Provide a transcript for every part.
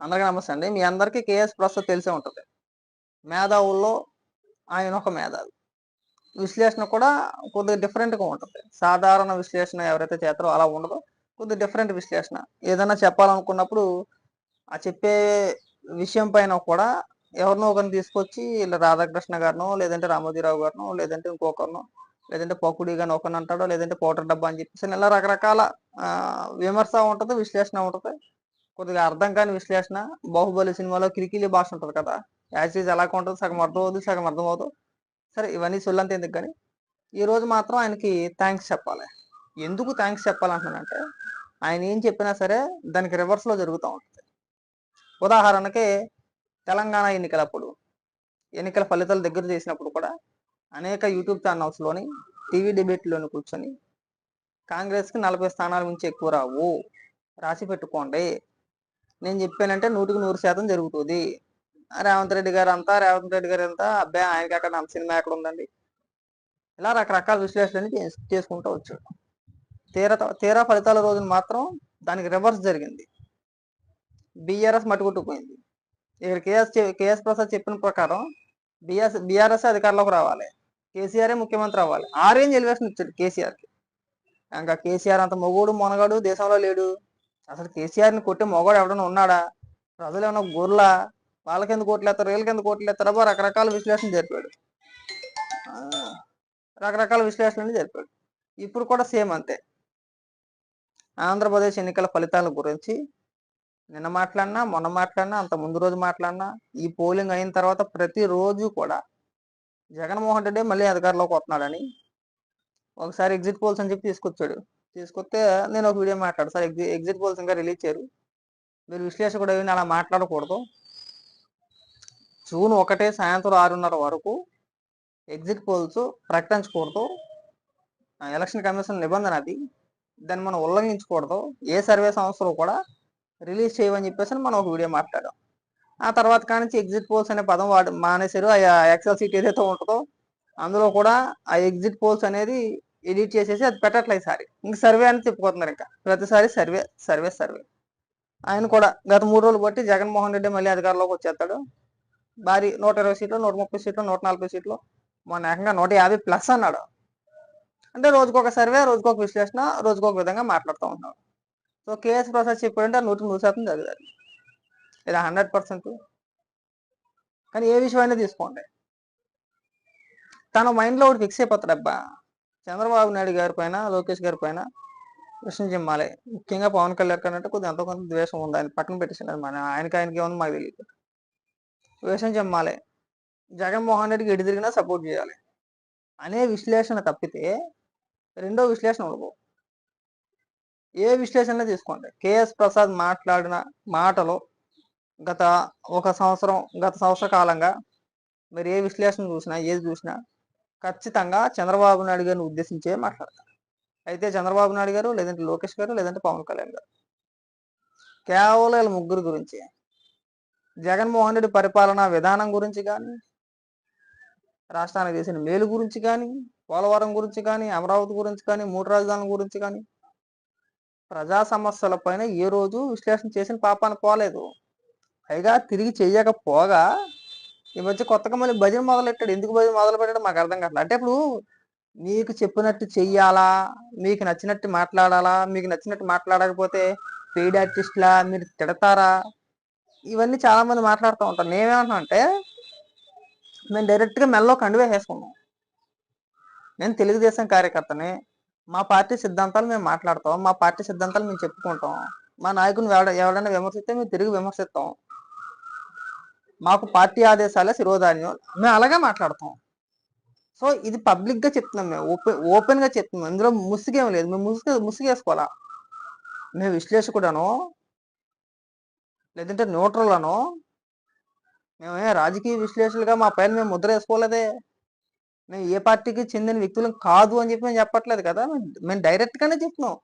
అందరికీ నమస్తే అండి. మీ అందరికీ కేఎస్ ప్రసాద్ తెలిసే ఉంటుంది. మేధావుల్లో ఆయన ఒక మేధావి. విశ్లేషణ కూడా కొద్దిగా డిఫరెంట్గా ఉంటుంది. సాధారణ విశ్లేషణ ఎవరైతే చేస్తారో అలా ఉండదు. కొద్దిగా డిఫరెంట్ విశ్లేషణ. ఏదైనా చెప్పాలనుకున్నప్పుడు ఆ చెప్పే విషయం పైన కూడా ఎవరినో ఒకరిని తీసుకొచ్చి ఇలా రాధాకృష్ణ గారినో లేదంటే రామోజీరావు గారినో లేదంటే ఇంకొకరినో లేదంటే పకుడి గాని ఒకరిని అంటాడో లేదంటే పౌడర్ డబ్బా అని చెప్పేసి ఇలా రకరకాల విమర్శ ఉంటుంది విశ్లేషణ ఉంటుంది. కొద్దిగా అర్థం కాని విశ్లేషణ బాహుబలి సినిమాలో కిరికిలి భాష ఉంటుంది కదా? యాక్చువల్ ఎలా ఉంటుంది సగం అర్థం అవుతుంది సగం అర్థం అవుతుంది సరే ఇవన్నీ సొల్లంత ఎందుకు కానీ ఈరోజు మాత్రం ఆయనకి థ్యాంక్స్ చెప్పాలి. ఎందుకు థ్యాంక్స్ చెప్పాలంటున్నానంటే ఆయన ఏం చెప్పినా సరే దానికి రివర్స్లో జరుగుతూ ఉంటుంది. ఉదాహరణకి తెలంగాణ ఎన్నికలప్పుడు ఎన్నికల ఫలితాలు దగ్గర చేసినప్పుడు కూడా అనేక యూట్యూబ్ ఛానల్స్లోని టీవీ డిబేట్లోని కూర్చొని కాంగ్రెస్కి నలభై స్థానాల నుంచి ఎక్కువ రావు. రాసి పెట్టుకోండి. నేను చెప్పానంటే నూటికి నూరు శాతం జరుగుతుంది. రేవంత్ రెడ్డి గారు అంతా రేవంత్ రెడ్డి గారు అంతా అబ్బాయి ఆయనకి అక్కడ అంత సినిమా ఎక్కడ ఉందండి? ఇలా రకరకాల విశ్లేషణలు చేసుకుంటూ వచ్చాడు. తీరా తీరా ఫలితాల రోజున మాత్రం దానికి రివర్స్ జరిగింది. బీఆర్ఎస్ మట్టుకొట్టుకుపోయింది ఇక్కడ కేఎస్ కేఎస్ ప్రసాద్ చెప్పిన ప్రకారం బిఆర్ఎస్ బీఆర్ఎస్ అధికారంలోకి రావాలి. కేసీఆర్ ముఖ్యమంత్రి అవ్వాలి. ఆ ఎలివేషన్ ఇచ్చాడు కేసీఆర్కి. ఇంకా కేసీఆర్ అంత మొగోడు మొనగాడు దేశంలో లేడు. అసలు కేసీఆర్ని కొట్టి కొట్టే మొగోడు ఎవడన్నా ఉన్నాడా? ప్రజలు ఏమైనా గొర్రెలా కింద కోట్లేస్తారు వీళ్ళకెందుకు కోట్లేస్తారా అబ్బా రకరకాల విశ్లేషణ జరిపాడు. రకరకాల విశ్లేషణలు జరిపాడు. ఇప్పుడు కూడా సేమ్ అంతే. ఆంధ్రప్రదేశ్ ఎన్నికల ఫలితాల గురించి నిన్న మాట్లాడినా మొన్న మాట్లాడినా అంత ముందు రోజు మాట్లాడినా ఈ పోలింగ్ అయిన తర్వాత ప్రతిరోజు కూడా జగన్మోహన్ రెడ్డి మళ్ళీ అధికారంలోకి వస్తున్నాడని ఒకసారి ఎగ్జిట్ పోల్స్ అని చెప్పి తీసుకొచ్చాడు. తీసుకొస్తే నేను ఒక వీడియో మాట్లాడు సార్ ఎగ్జి ఎగ్జిట్ పోల్స్ ఇంకా రిలీజ్ చేయరు. మీరు విశ్లేషకుడు అవి అలా మాట్లాడకూడదు. జూన్ ఒకటే సాయంత్రం ఆరున్నర వరకు ఎగ్జిట్ పోల్స్ ప్రకటించకూడదు. ఆ, ఎలక్షన్ కమిషన్ నిబంధన అది. దాన్ని మనం ఉల్లంఘించకూడదు. ఏ సర్వే సంస్థలు కూడా రిలీజ్ చేయమని చెప్పేసి మనం ఒక వీడియో మాట్లాడాం. ఆ తర్వాత కానించి ఎగ్జిట్ పోల్స్ అనే పదం వాడు మానేశారు. ఆ ఎక్సెల్ సీట్ ఏదైతే ఉంటుందో అందులో కూడా ఆ ఎగ్జిట్ పోల్స్ అనేది ఎడిట్ చేసేసి అది పెట్టట్లేదు ఈసారి ఇంక సర్వే అని చెప్పుకోతున్నారు ఇంకా. ప్రతిసారి సర్వే సర్వే సర్వే. ఆయన కూడా గత మూడు రోజులు బట్టి జగన్మోహన్ రెడ్డి మళ్ళీ అధికారంలోకి వచ్చేస్తాడు. భారీ నూట ఇరవై సీట్లు నూట ముప్పై సీట్లు నూట నలభై సీట్లు. మొన్న ఏకంగా నూట యాభై ప్లస్ అన్నాడు. అంటే రోజుకొక సర్వే రోజుకొక విశ్లేషణ రోజుకొక విధంగా మాట్లాడుతూ ఉన్నాడు. సో కేఎస్ ప్రసాద్ చెప్పాడంటే నూటికి నూరు శాతం జరుగుతుంది. ఇది హండ్రెడ్ పర్సెంట్. కానీ ఏ విషయమైనా తీసుకోండి. తన మైండ్లో ఒకటి ఫిక్స్ అయిపోతాడు అబ్బా. చంద్రబాబు నాయుడు గారి పైన లోకేష్ గారి పైన ప్రశ్న జిమ్మాలే ముఖ్యంగా పవన్ కళ్యాణ్ గారు అంటే కొద్దిగా ఎంతో కొంత ద్వేషం ఉంది. ఆయన పక్కన పెట్టేసాడు మన ఆయనకి ఆయనకి ఏముంది మాకు తెలియదు ద్వేషం చెమ్మాలి జగన్మోహన్ రెడ్డికి ఎటు తిరిగినా సపోర్ట్ చేయాలి. అనే విశ్లేషణ తప్పితే రెండో విశ్లేషణ ఉండదు. ఏ విశ్లేషణ తీసుకోండి. కేఎస్ ప్రసాద్ మాట్లాడిన మాటలు గత ఒక సంవత్సరం గత సంవత్సర కాలంగా మీరు ఏ విశ్లేషణ చూసినా ఏది చూసినా ఖచ్చితంగా చంద్రబాబు నాయుడు గారిని ఉద్దేశించే మాట్లాడతారు. అయితే చంద్రబాబు నాయుడు గారు లేదంటే లోకేష్ గారు లేదంటే పవన్ కళ్యాణ్ గారు. కేవలం వీళ్ళ ముగ్గురు గురించి. జగన్మోహన్ రెడ్డి పరిపాలనా విధానం గురించి కానీ రాష్ట్రానికి చేసిన మేలు గురించి కానీ పోలవరం గురించి కానీ అమరావతి గురించి కానీ మూడు రాజధానుల గురించి కానీ ప్రజా సమస్యల పైన ఏ రోజు విశ్లేషణ చేసిన పాపాన పోలేదు. పైగా తిరిగి చెయ్యకపోగా ఈ మధ్య కొత్తగా మళ్ళీ భజన మొదలెట్టాడు. ఎందుకు భజన మొదలు పెట్టాడు మాకు అర్థం కావట్లేదు అంటే ఇప్పుడు మీకు చెప్పినట్టు చెయ్యాలా? మీకు నచ్చినట్టు మాట్లాడాలా? మీకు నచ్చినట్టు మాట్లాడకపోతే పెయిడ్ ఆర్టిస్ట్లా మీరు తిడతారా? ఇవన్నీ చాలా మంది మాట్లాడుతూ ఉంటారు. నేనేమంటున్నా అంటే మేము డైరెక్ట్గా మెల్లో కండువే వేసుకున్నాం. నేను తెలుగుదేశం కార్యకర్తని మా పార్టీ సిద్ధాంతాలు మేము మాట్లాడతాం మా పార్టీ సిద్ధాంతాలు మేము చెప్పుకుంటాం మా నాయకుని ఎవడ ఎవడైనా విమర్శిస్తే మేము తిరిగి విమర్శిస్తాం. మాకు పార్టీ ఆదేశాలే శిరోధాన్యం. మేము అలాగే మాట్లాడతాం. సో ఇది పబ్లిక్గా చెప్తున్నాం మేము. ఓపెన్ ఓపెన్గా చెప్తున్నాం. ఇందులో ముసుగేం లేదు. మేము ముసుగు ముసుగేసుకోవాలా? మేము విశ్లేషకుడను లేదంటే న్యూట్రల్ అనో మేమే రాజకీయ విశ్లేషకులుగా మా పైన మేము ముద్ర వేసుకోలేదే. మేము ఏ పార్టీకి చెందిన వ్యక్తులం కాదు అని చెప్పి మేము చెప్పట్లేదు కదా. మేము- డైరెక్ట్ గానే చెప్తున్నాం.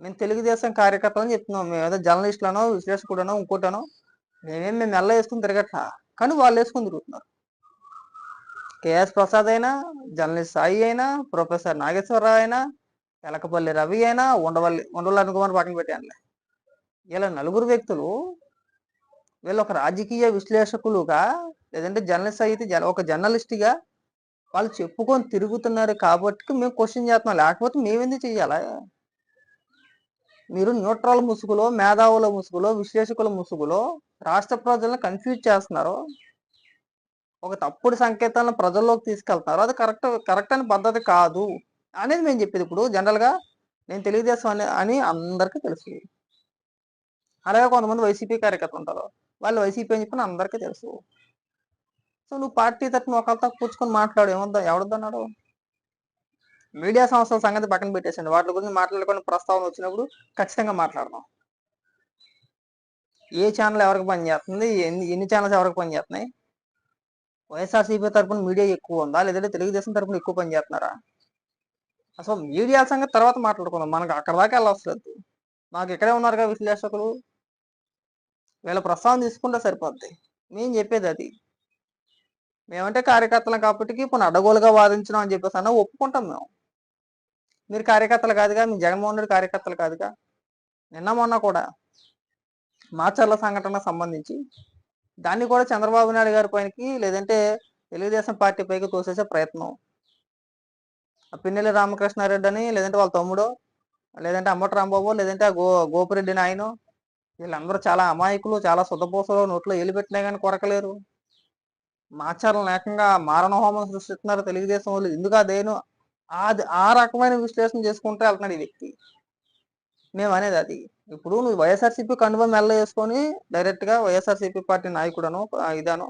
మేము తెలుగుదేశం కార్యకర్తలను చెప్తున్నాం. మేము ఏదో జర్నలిస్టులనో విశ్లేషకుడనో ఇంకోటనో మేమేం మేము ఎల్ల వేసుకుని తిరగట్లా. కానీ వాళ్ళు వేసుకుని తిరుగుతున్నారు. కేఎస్ ప్రసాద్ అయినా జర్నలిస్ట్ సాయి అయినా ప్రొఫెసర్ నాగేశ్వరరావు అయినా ఎలకపల్లి రవి అయినా ఉండవల్లి ఉండవల్లి అనుకుమార్ పక్కన పెట్టానులే ఇలా నలుగురు వ్యక్తులు వీళ్ళు ఒక రాజకీయ విశ్లేషకులుగా లేదంటే జర్నలిస్ట్ అయితే ఒక జర్నలిస్ట్గా వాళ్ళు చెప్పుకొని తిరుగుతున్నారు కాబట్టి మేము క్వశ్చన్ చేస్తున్నాం. లేకపోతే మేమెందుకు చెయ్యాలా? మీరు న్యూట్రల్ ముసుగులో మేధావుల ముసుగులో విశ్లేషకుల ముసుగులో రాష్ట్ర ప్రజలను కన్ఫ్యూజ్ చేస్తున్నారు. ఒక తప్పుడు సంకేతాలను ప్రజల్లోకి తీసుకెళ్తున్నారు. అది కరెక్ట్ కరెక్ట్ అనే పద్ధతి కాదు అనేది మేము చెప్పేది. ఇప్పుడు జనరల్గా నేను తెలుగుదేశం అని అని అందరికీ తెలుసు. అలాగే కొంతమంది వైసీపీ కార్యకర్త ఉంటారు. వాళ్ళు వైసీపీ అని చెప్పని అందరికీ తెలుసు. సో నువ్వు పార్టీ తరఫున ఒకళ్ళతో కూర్చుకొని మాట్లాడు ఏమొద్దా ఎవడొద్దన్నాడు మీడియా సంస్థల సంగతి పక్కన పెట్టేసండి వాటి గురించి మాట్లాడుకుని ప్రస్తావన వచ్చినప్పుడు ఖచ్చితంగా మాట్లాడదాం. ఏ ఛానల్ ఎవరికి పనిచేస్తుంది ఎన్ని ఎన్ని ఛానల్స్ ఎవరికి పనిచేస్తున్నాయి వైఎస్ఆర్సీపీ తరపున మీడియా ఎక్కువ ఉందా? లేదంటే తెలుగుదేశం తరపున ఎక్కువ పనిచేస్తున్నారా అసలు మీడియా సంగతి తర్వాత మాట్లాడుకుందాం. మనకు అక్కడ దాకా వెళ్ళవసలేదు. మాకు ఇక్కడే ఉన్నారుగా విశ్లేషకులు. వీళ్ళ ప్రస్తావన తీసుకుంటే సరిపోద్ది. మేము చెప్పేది అది. మేమంటే కార్యకర్తలం కాబట్టి కొన్ని అడ్డగోలుగా వాదించడం అని చెప్పేసి అన్న ఒప్పుకుంటాం మేము. మీరు కార్యకర్తలు కాదుగా మీ జగన్మోహన్ రెడ్డి కార్యకర్తలు కాదుగా. నిన్న మొన్న కూడా మాచర్ల సంఘటనకు సంబంధించి దాన్ని కూడా చంద్రబాబు నాయుడు గారి పైనకి లేదంటే తెలుగుదేశం పార్టీ పైకి తోసేసే ప్రయత్నం. ఆ పిన్నెల్లి రామకృష్ణారెడ్డి అని లేదంటే వాళ్ళ తమ్ముడో లేదంటే అమ్మటి రాంబాబు లేదంటే ఆ గో గోపిరెడ్డి నాయనో వీళ్ళందరూ చాలా అమాయకులు చాలా సుద్దపూసలు నోట్లో ఎల్లు కానీ కొరకలేరు. మాచారం ఏకంగా మారణ హోమం సృష్టిస్తున్నారు తెలుగుదేశం వాళ్ళు. ఎందుకు అదేను అది ఆ రకమైన విశ్లేషణ చేసుకుంటూ వెళ్తున్నాడు ఈ వ్యక్తి. మేము అనేది అది. ఇప్పుడు నువ్వు వైఎస్ఆర్సీపీ కండువా మెల్ల వేసుకొని డైరెక్ట్గా వైఎస్ఆర్సీపీ పార్టీ నాయకుడను ఇదాను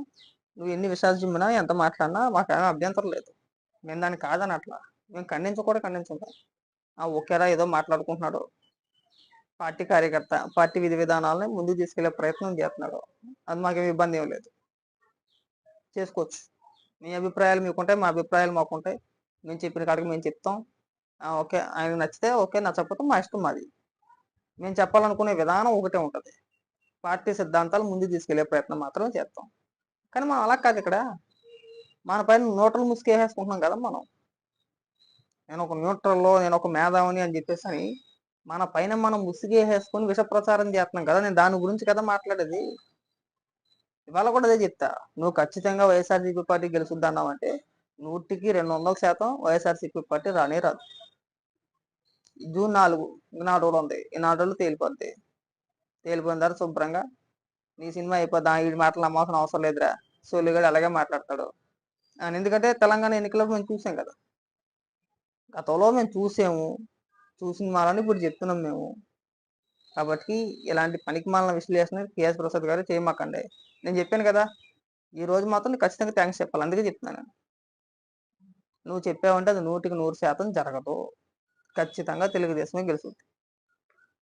నువ్వు ఎన్ని విషయాలు చెప్పినా ఎంత మాట్లాడినా మాకేమీ అభ్యంతరం లేదు. మేము దాన్ని కాదని అట్లా మేము ఖండించ కూడా ఖండించుంటాం ఆ ఒకేరా ఏదో మాట్లాడుకుంటున్నాడు. పార్టీ కార్యకర్త పార్టీ విధి విధానాలని ముందుకు తీసుకెళ్ళే ప్రయత్నం చేస్తున్నాడు. అది మాకేం ఇబ్బంది ఏం లేదు. చేసుకోవచ్చు. మీ అభిప్రాయాలు మీకుంటాయి మా అభిప్రాయాలు మాకుంటాయి. మేము చెప్పిన కాడికి మేము చెప్తాం. ఓకే. ఆయన నచ్చితే ఓకే నచ్చకపోతే మా ఇష్టం మాది. మేము చెప్పాలనుకునే విధానం ఒకటే ఉంటుంది. పార్టీ సిద్ధాంతాలు ముందు తీసుకెళ్ళే ప్రయత్నం మాత్రం చేస్తాం. కానీ మనం అలా కాదు ఇక్కడ. మన పైన న్యూట్రల్ ముసుకేసేసుకుంటున్నాం కదా మనం. నేను ఒక న్యూట్రల్లో నేను ఒక మేధావుని అని చెప్పేసి అని మన పైన మనం ముసుగేసేసుకుని విష ప్రచారం చేస్తున్నాం కదా నేను దాని గురించి కదా మాట్లాడేది? ఇవాళ కూడా అదే చెప్తా. నువ్వు ఖచ్చితంగా వైఎస్ఆర్సీపీ పార్టీ గెలుచుద్ది అన్నావంటే నూటికి రెండు వందల శాతం వైఎస్ఆర్సీపీ పార్టీ రానే రాదు. జూన్ నాలుగు ఈ నాలుగు రోజులు ఉంది. ఈ నాలుగు రోజులు తేలిపోద్ది. తేలిపోయిన తర్వాత శుభ్రంగా నీ సినిమా అయిపోద్దా. ఈ మాటలు నమ్మాల్సిన అవసరం లేదురా. సోలిగాడు అలాగే మాట్లాడతాడు. అని ఎందుకంటే తెలంగాణ ఎన్నికల్లో మేము చూసాం కదా. గతంలో మేము చూసాము. చూసిన మాలని ఇప్పుడు చెప్తున్నాం మేము. కాబట్టి ఇలాంటి పనికి మాలిన విశ్లేషణ కేఎస్ ప్రసాద్ గారు చేయమాకండి. నేను చెప్పాను కదా ఈ రోజు మాత్రం నీకు ఖచ్చితంగా థ్యాంక్స్ చెప్పాలి. అందుకే చెప్తున్నాను. నువ్వు చెప్పావంటే అది నూటికి నూరు శాతం జరగదు. ఖచ్చితంగా తెలుగుదేశమే గెలుస్తుంది.